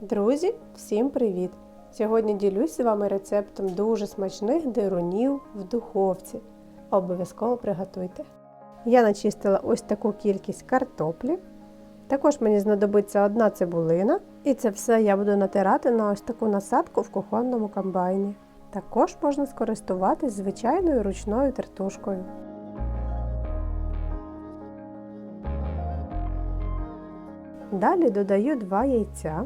Друзі, всім привіт! Сьогодні ділюсь з вами рецептом дуже смачних дирунів в духовці. Обов'язково приготуйте. Я начистила ось таку кількість картоплі. Також мені знадобиться одна цибулина, і це все я буду натирати на ось таку насадку в кухонному комбайні. Також можна скористуватись звичайною ручною тертушкою. Далі додаю 2 яйця,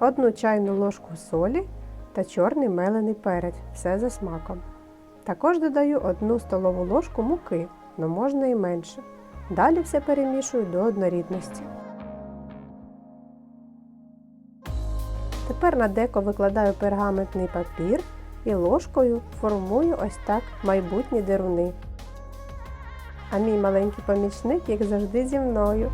одну чайну ложку солі та чорний мелений перець, все за смаком. Також додаю 1 столову ложку муки, але можна і менше. Далі все перемішую до однорідності. Тепер на деко викладаю пергаментний папір і ложкою формую ось так майбутні деруни. А мій маленький помічник, як завжди, зі мною.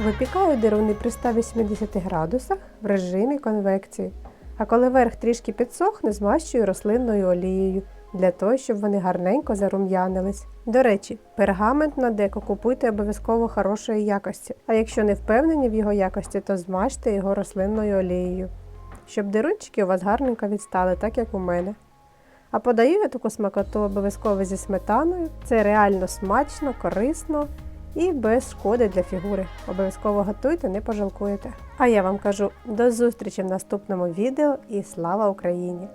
Випікаю дируни при 180 градусах в режимі конвекції. А коли верх трішки підсохне, змащую рослинною олією для того, щоб вони гарненько зарум'янились. До речі, пергамент на деко купуйте обов'язково хорошої якості, а якщо не впевнені в його якості, то змажте його рослинною олією, щоб дирунчики у вас гарненько відстали, так як у мене. А подаю я таку смакоту обов'язково зі сметаною. Це реально смачно, корисно і без шкоди для фігури. Обов'язково готуйте, не пожалкуєте. А я вам кажу до зустрічі в наступному відео і слава Україні!